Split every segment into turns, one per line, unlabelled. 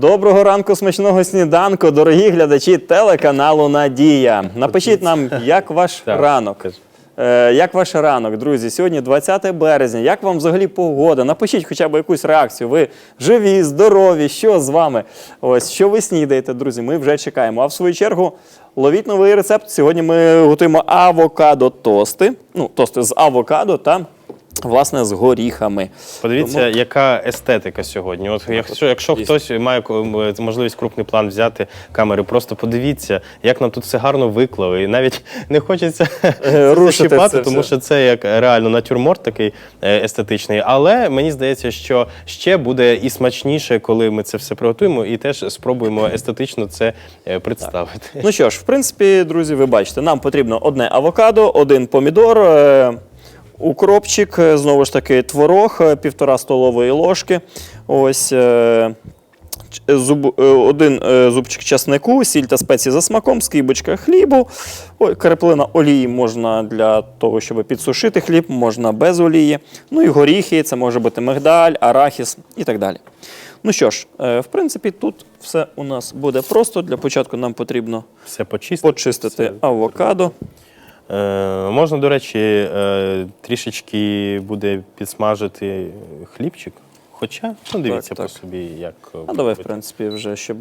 Доброго ранку, смачного сніданку, дорогі глядачі телеканалу Надія. Напишіть нам, як ваш ранок. Е, як ваш ранок, друзі? Сьогодні 20 березня. Як вам взагалі погода? Напишіть хоча б якусь реакцію. Ви живі, здорові, що з вами? Ось що ви снідаєте, друзі? Ми вже чекаємо. А в свою чергу ловіть новий рецепт. Сьогодні ми готуємо авокадо тости. Ну, тости з авокадо та власне з горіхами.
Подивіться, яка естетика сьогодні. От якщо, якщо
дійсно.
хтось має м, можливість крупний план взяти камери, просто подивіться, як нам тут все гарно виклали. І навіть не хочеться
Е,
зачіпати,
це
тому що це як реально натюрморт такий е, естетичний. Але мені здається, що ще буде і смачніше, коли ми це все приготуємо, і теж спробуємо естетично це е, представити.
Ну що ж, в принципі, друзі, ви бачите, нам потрібно одне авокадо, один помідор, е, укропчик, е, знову ж таки, творог, е, півтора столової ложки. Ось. е, Зуб, один зубчик часнику, сіль та спеції за смаком, скибочка хлібу. Ой, краплина олії можна для того, щоб підсушити хліб, можна без олії. Ну і горіхи, це може бути мигдаль, арахіс і так далі. Ну що ж, в принципі, тут все у нас буде просто. Для початку нам потрібно
Все почистити.
почистити
Все.
авокадо.
Е, можна, до речі, е, трішечки буде підсмажити хлібчик. Хоча, ну дивіться
Так,
по
так.
собі, як.
А давай, в принципі, вже щоб.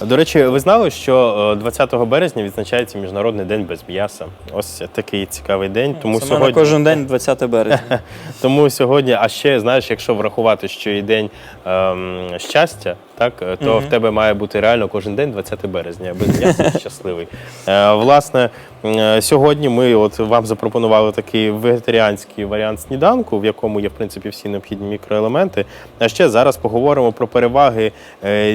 До речі, ви знали, що е, 20 березня відзначається Міжнародний день без м'яса. Ось такий цікавий день. Тому
мене
сьогодні,
кожен день 20 березня.
тому сьогодні, а ще знаєш, якщо врахувати, що і день ем, щастя, так е, то в тебе має бути реально кожен день 20 березня. аби я щасливий. Е, власне, е, сьогодні ми от вам запропонували такий вегетаріанський варіант сніданку, в якому є в принципі всі необхідні мікроелементи. А ще зараз поговоримо про переваги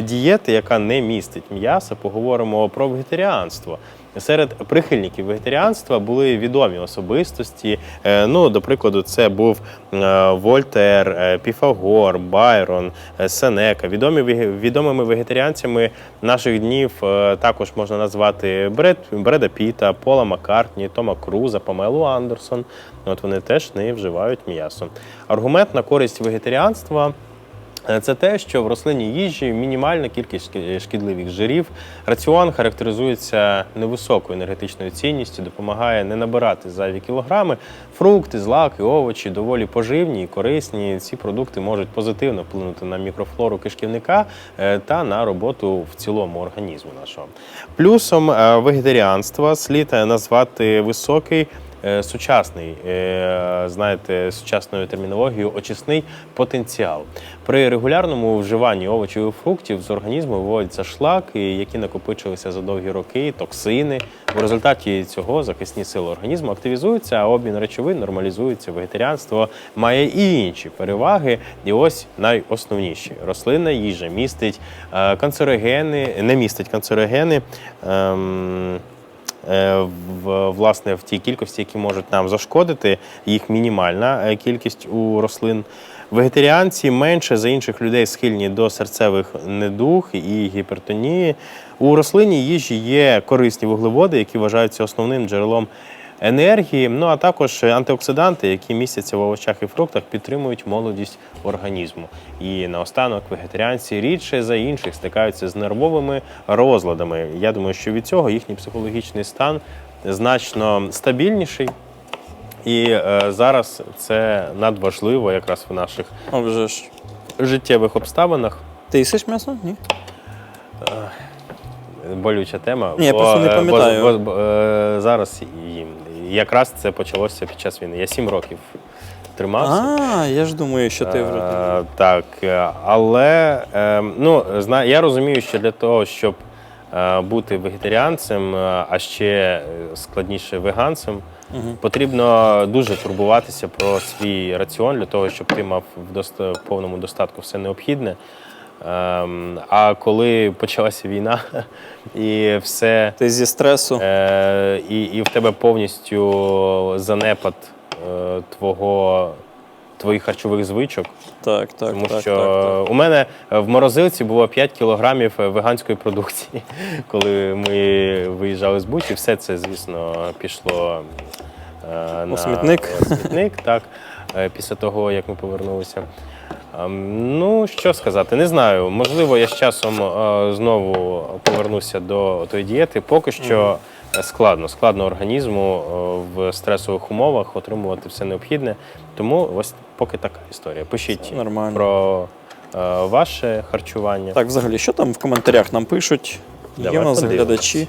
дієти, яка не містить м'яса. Поговоримо про вегетаріанство. Серед прихильників вегетаріанства були відомі особистості. Е, Ну, до прикладу, це був е, Вольтер, е, Піфагор, Байрон, Сенека. Відомі відомими вегетаріанцями наших днів також можна назвати Бред, Бреда Піта, Пола Маккартні, Тома Круза, Памелу Андерсон. От вони теж не вживають м'ясо. Аргумент на користь вегетаріанства. Е, Це те, що в рослинній їжі мінімальна кількість шкідливих жирів. Раціон характеризується невисокою енергетичною цінністю, допомагає не набирати зайві кілограми. Фрукти, злаки, овочі доволі поживні і корисні. Ці продукти можуть позитивно вплинути на мікрофлору кишківника е, та на роботу в цілому організму нашого. Плюсом е, вегетаріанства слід назвати високий сучасний, е, знаєте, сучасною термінологією, очисний потенціал. При регулярному вживанні овочів і фруктів з організму виводяться шлаки, які накопичилися за довгі роки, токсини. В результаті цього захисні сили організму активізуються, а обмін речовин нормалізується. Вегетаріанство має і інші переваги. І ось найосновніші. Рослинна їжа містить е, канцерогени, не містить канцерогени. Ем, е, власне в тій кількості, які можуть нам зашкодити, їх мінімальна е, кількість у рослин. Вегетаріанці менше за інших людей схильні до серцевих недуг і гіпертонії. У рослинній їжі є корисні вуглеводи, які вважаються основним джерелом енергії. Ну а також антиоксиданти, які містяться в овочах і фруктах, підтримують молодість організму. І наостанок вегетаріанці рідше за інших стикаються з нервовими розладами. Я думаю, що від цього їхній психологічний стан значно стабільніший. І е, зараз це надважливо якраз в наших
А вже ж.
життєвих обставинах.
Ти їсиш м'ясо? Ні?
Болюча тема.
Ні, я просто не
е,
пам'ятаю.
Бо, бо, е, зараз їм. Якраз це почалося під час війни. Я сім років тримався.
А, я ж думаю, що ти.
Е, так, е, але е, ну, зна, я розумію, що для того, щоб е, бути вегетаріанцем, е, а ще е, складніше веганцем, потрібно дуже турбуватися про свій раціон для того, щоб ти мав в доста- повному достатку все необхідне. Ем, а коли почалася війна і все
Ти зі стресу.
Е, і, і в тебе повністю занепад е, твого, твоїх харчових звичок.
Так, так,
Тому
так,
що
так, так.
у мене в морозилці було 5 кілограмів веганської продукції, коли ми виїжджали з Бучі. Все це, звісно, пішло е, на
смітник.
смітник, так, е, після того, як ми повернулися. Ем, Ну, що сказати, не знаю. Можливо, я з часом е, знову повернуся до тої дієти. Поки що е, складно, складно організму е, в стресових умовах отримувати все необхідне. Тому ось поки така історія. Пишіть про ваше харчування.
Так, взагалі, що там в коментарях нам пишуть?
Давай
Є у нас глядачі.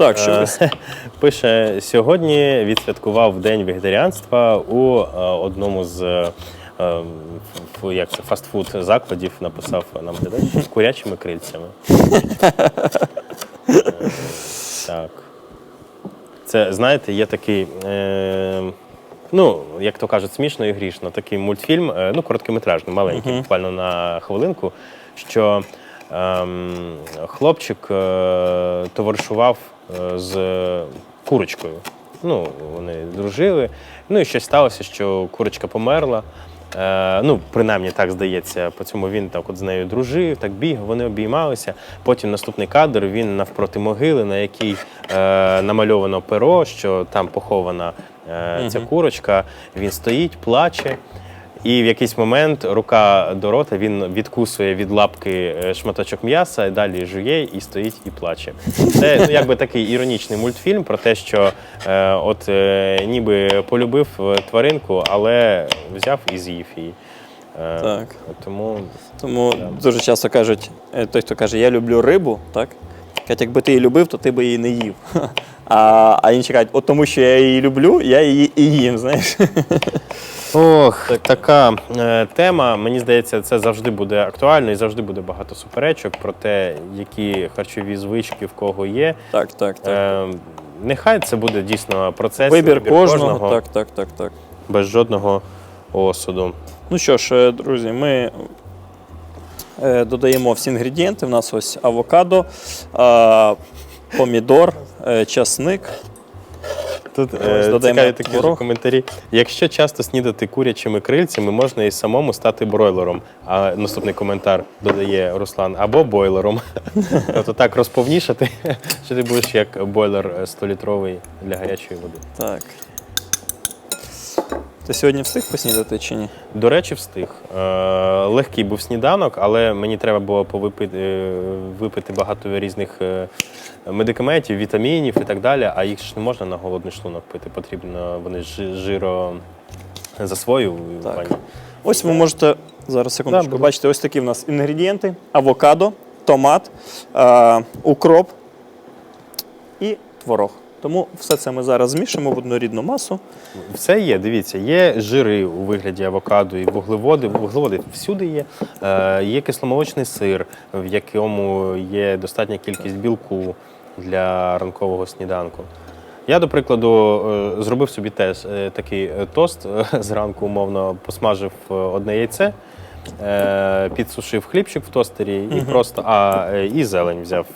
Так, що
Е, Пише, сьогодні відсвяткував День вегетаріанства у е, одному з е, ф- як це, фастфуд закладів, написав нам глядач з курячими крильцями. Е, Так. Це, знаєте, є такий. Е, Ну, як то кажуть, смішно і грішно. Такий мультфільм, е, ну, короткометражний, маленький, буквально на хвилинку, що ем, хлопчик е, товаришував з курочкою. Ну, вони дружили. Ну і щось сталося, що курочка померла. Е, ну, принаймні так здається. По цьому він так от з нею дружив, так бігав, вони обіймалися. Потім наступний кадр він навпроти могили, на якій е, намальовано перо, що там похована е, ця курочка. Він стоїть, плаче. І в якийсь момент рука до рота він відкусує від лапки е, шматочок м'яса, і далі жує і стоїть і плаче. Це ну, якби такий іронічний мультфільм про те, що е, от е, ніби полюбив е, тваринку, але взяв і з'їв її. Е,
Так.
Тому
Тому дуже часто кажуть, е, той, хто каже, я люблю рибу, так? Кажуть, якби ти її любив, то ти би її не їв. А, а інші кажуть, от тому що я її люблю, я її і їм, знаєш.
Ох, така е, тема. Мені здається, це завжди буде актуально і завжди буде багато суперечок про те, які харчові звички в кого є.
Так, так, так.
Е, нехай це буде дійсно процес
Вибір кожного. Так, так, так, так.
без жодного осуду.
Ну що ж, е, друзі, ми е, додаємо всі інгредієнти. У нас ось авокадо, помідор, е, часник.
Тут е, цікаві такі
творог.
коментарі. Якщо часто снідати курячими крильцями, можна і самому стати бройлером. А наступний коментар додає Руслан, або бойлером. Тобто так розповнішати, що ти будеш як бойлер 100-літровий для гарячої води.
Так. Ти сьогодні встиг поснідати чи ні?
До речі, встиг. Е, легкий був сніданок, але мені треба було повипити, е, випити багато різних е, медикаментів, вітамінів і так далі. А їх ж не можна на голодний шлунок пити. Потрібно вони ж жиро засвоюють.
Ось ви можете зараз секундочку.
Да,
бачите, ось такі в нас інгредієнти: авокадо, томат, е, укроп і творог. Тому все це ми зараз змішуємо в однорідну масу.
Все є, дивіться, є жири у вигляді авокадо і вуглеводи. Вуглеводи всюди є. Е, є кисломолочний сир, в якому є достатня кількість білку для ранкового сніданку. Я, до прикладу, е, зробив собі теж е, такий е, тост зранку, умовно, посмажив одне яйце, підсушив хлібчик в тостері і просто а, і зелень взяв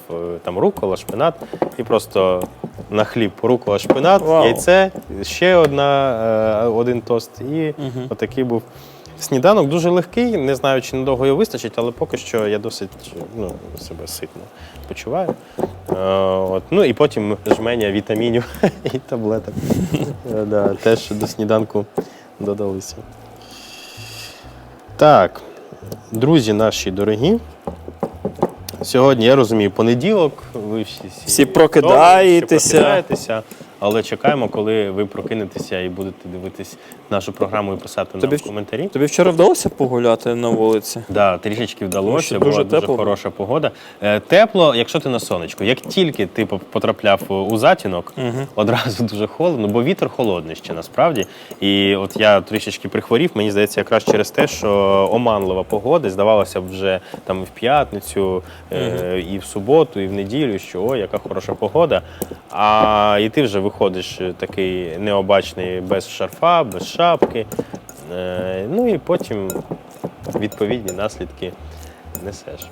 там рукола, шпинат, і просто на хліб рукола, шпинат,
Вау.
яйце, ще одна, один тост. І отакий був сніданок. Дуже легкий. Не знаю, чи надовго його вистачить, але поки що я досить ну, себе ситно почуваю. Е, от. Ну і потім жменя вітамінів і таблеток. Е, да, теж до сніданку додалися. Так, друзі наші дорогі. Сьогодні я розумію, понеділок. Ви всі,
Всі прокидаєтеся.
всі прокидаєтеся, але чекаємо, коли ви прокинетеся і будете дивитись нашу програму і писати нам
Тобі
в
в-
коментарі.
Тобі вчора вдалося погуляти на вулиці?
Да, трішечки вдалося, була
дуже
дуже, хороша погода. Е, тепло, якщо ти на сонечку. Як тільки ти потрапляв у затінок, одразу дуже холодно, бо вітер холодний ще насправді. І от я трішечки прихворів, мені здається, якраз через те, що оманлива погода, здавалося б, вже там в п'ятницю, е, і в суботу, і в неділю, що о, яка хороша погода. А і ти вже виходиш е, такий необачний без шарфа, без шапки. Е, ну і потім відповідні наслідки несеш.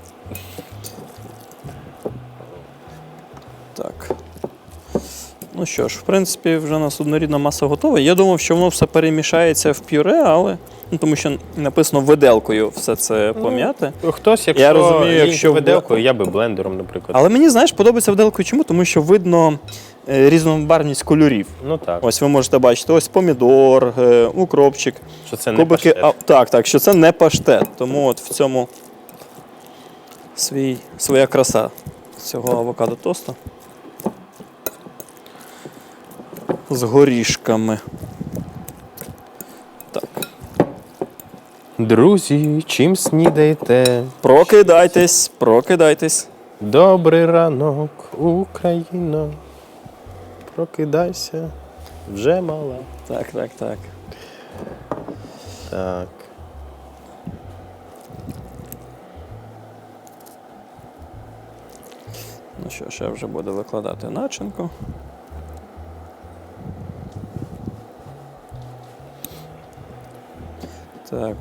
Так. Ну що ж, в принципі, вже у нас однорідна маса готова. Я думав, що воно все перемішається в пюре, але Ну, тому що написано виделкою все це
Ну. Хтось, якщо
Я розумію, якщо
виделкою, я би блендером, наприклад.
Але мені, знаєш, подобається виделкою чому? Тому що видно різнобарвність кольорів.
Ну так,
Ось ви можете бачити, ось помідор, е, укропчик,
що це не
кубики.
паштет.
А, так, так, що це не паштет. Тому от в цьому свій, своя краса цього авокадо тоста. З горішками. Так.
Друзі, чим снідаєте?
Прокидайтесь, прокидайтесь.
Добрий ранок, Україна. Прокидайся, вже мала.
Так, так, так.
Так.
Ну що я вже буду викладати начинку. Так.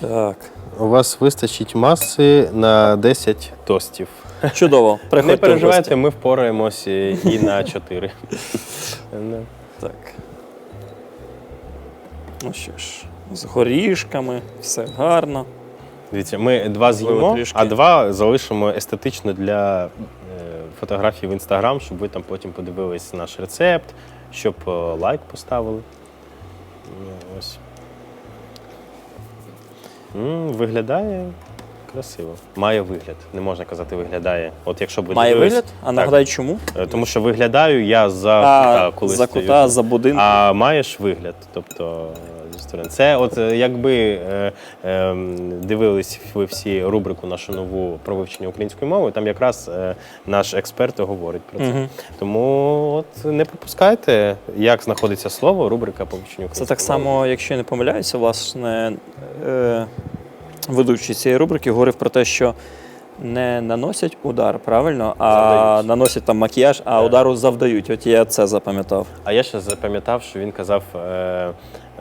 Так.
У вас вистачить маси на 10 тостів.
Чудово. Приходьте
Не переживайте, ми впораємося і на 4. Ну,
Так. Ну що ж, з горішками, все гарно.
Дивіться, ми два з'їмо, а два залишимо естетично для е, фотографій в інстаграм, щоб ви там потім подивились наш рецепт, щоб е, лайк поставили. Ну, Ось. М, виглядає красиво. Має вигляд. Не можна казати виглядає. От якщо б ви
Має вигляд? А нагадай чому?
Е, Тому що виглядаю я за
А,
кута, коли
за
стою.
кута, за будинок.
А маєш вигляд, тобто зі сторони. Це, от е, якби е, е, дивились ви всі рубрику нашу нову про вивчення української мови, там якраз е, наш експерт говорить про це.
Мгм.
Тому от не пропускайте, як знаходиться слово, рубрика по вивченню
Це так
мови.
само, якщо я не помиляюся, власне, е, ведучий цієї рубрики говорив про те, що не наносять удар, правильно, а
Завдають.
наносять там макіяж, а удару завдають. От я це запам'ятав.
А я ще запам'ятав, що він казав е,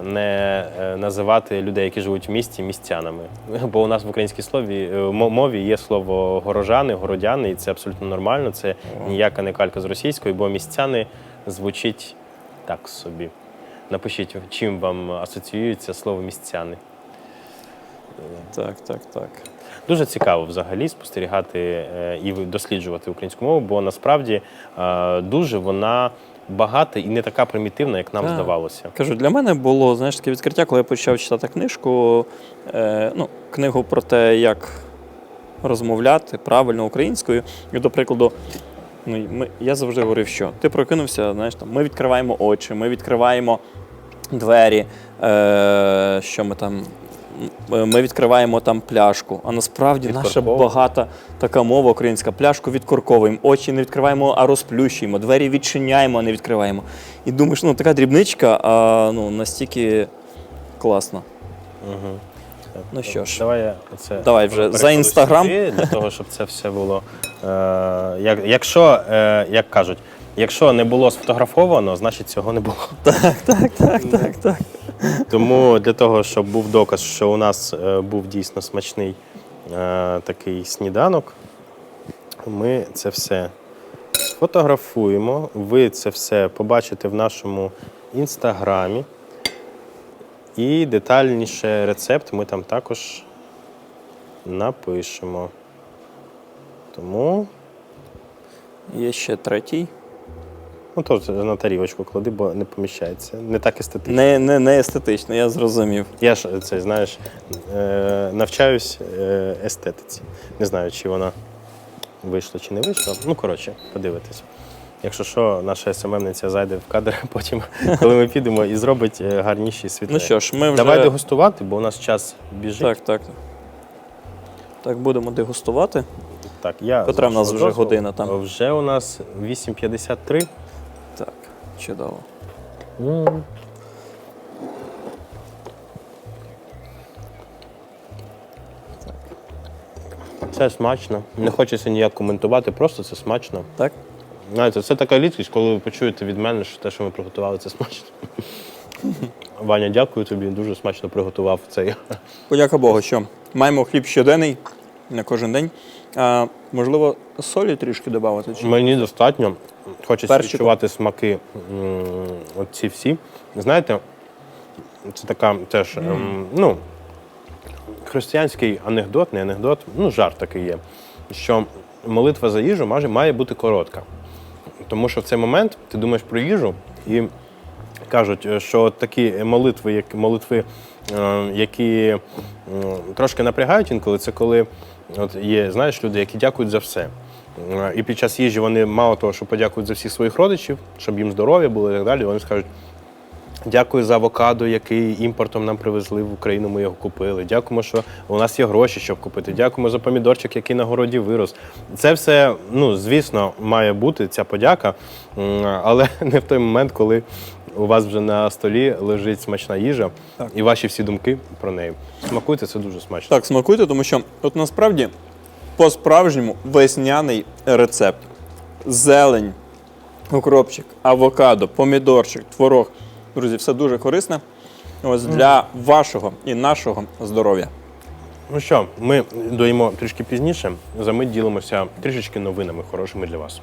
не е, називати людей, які живуть в місті, містянами. Бо у нас в українській слові е, мо- мові є слово горожани, городяни, і це абсолютно нормально. Це ніяка не калька з російської, бо містяни звучить так собі. Напишіть, чим вам асоціюється слово містяни.
Так, так, так.
Дуже цікаво взагалі спостерігати е, і досліджувати українську мову, бо насправді е, дуже вона багата і не така примітивна, як нам
Так.
здавалося.
Кажу, для мене було знаєш, таке відкриття, коли я почав читати книжку, е, ну, книгу про те, як розмовляти правильно українською. І, до прикладу, ну, ми, я завжди говорив, що ти прокинувся, знаєш, там, ми відкриваємо очі, ми відкриваємо двері, е, що ми там. М, Ми відкриваємо там пляшку, а насправді наша багата така мова українська. Пляшку відкорковуємо, очі не відкриваємо, а розплющуємо, двері відчиняємо, а не відкриваємо. І думаєш, ну така дрібничка, а ну настільки класно.
Угу.
Ну що ж.
давай я оце
Давай вже за Інстаграм.
для того, щоб це все було. Е, як, якщо, е, як кажуть, якщо не було сфотографовано, значить цього не було.
Так, так, так, так, так.
Тому для того, щоб був доказ, що у нас е, був дійсно смачний е, такий сніданок, ми це все сфотографуємо. Ви це все побачите в нашому інстаграмі. І детальніше рецепт ми там також напишемо. Тому
Є ще третій.
Ну, то на тарілочку клади, бо не поміщається. Не так естетично.
Не, не, не естетично, я зрозумів.
Я ж це знаєш, е, навчаюсь е, естетиці. Не знаю, чи вона вийшла чи не вийшла. Ну, коротше, подивитись. Якщо що, наша СММниця зайде в кадр потім, коли ми підемо, і зробить е, гарніші світлини.
Ну що ж, ми вже.
Давай дегустувати, бо у нас час біжить.
Так, так. Так, будемо дегустувати.
Так, я
Котра в нас вже година там?
Вже у нас 8.53.
Чудово.
Це смачно. Не хочеться ніяк коментувати, просто це смачно.
Так?
Знаєте, це така рідкість, коли ви почуєте від мене, що те, що ми приготували, це смачно. Ваня, дякую тобі, дуже смачно приготував цей.
Подяка Богу, що маємо хліб щоденний, на кожен день. А, можливо, солі трішки додати? Чи?
Мені достатньо. Хочеться
Перчику.
відчувати смаки м, оці всі. Знаєте, це така теж, ем, ну, християнський анекдот, не анекдот, ну, жарт такий є, що молитва за їжу має бути коротка. Тому що в цей момент ти думаєш про їжу і кажуть, е, що такі молитви, як молитви, е, які трошки напрягають інколи, це коли от є, знаєш, люди, які дякують за все. Е, І під час їжі вони мало того, що подякують за всіх своїх родичів, щоб їм здоров'я було і так далі. Вони скажуть, Дякую за авокадо, який імпортом нам привезли в Україну. Ми його купили. Дякуємо, що у нас є гроші, щоб купити. Дякуємо за помідорчик, який на городі вирос. Це все, ну звісно, має бути ця подяка, але не в той момент, коли у вас вже на столі лежить смачна їжа і ваші всі думки про неї. Смакуйте, це дуже смачно.
Так, смакуйте, тому що от насправді по-справжньому весняний рецепт. Зелень, укропчик, авокадо, помідорчик, творог. Друзі, все дуже корисне. Ось для вашого і нашого здоров'я.
Ну що, ми доїмо трішки пізніше. За мить ділимося трішечки новинами хорошими для вас.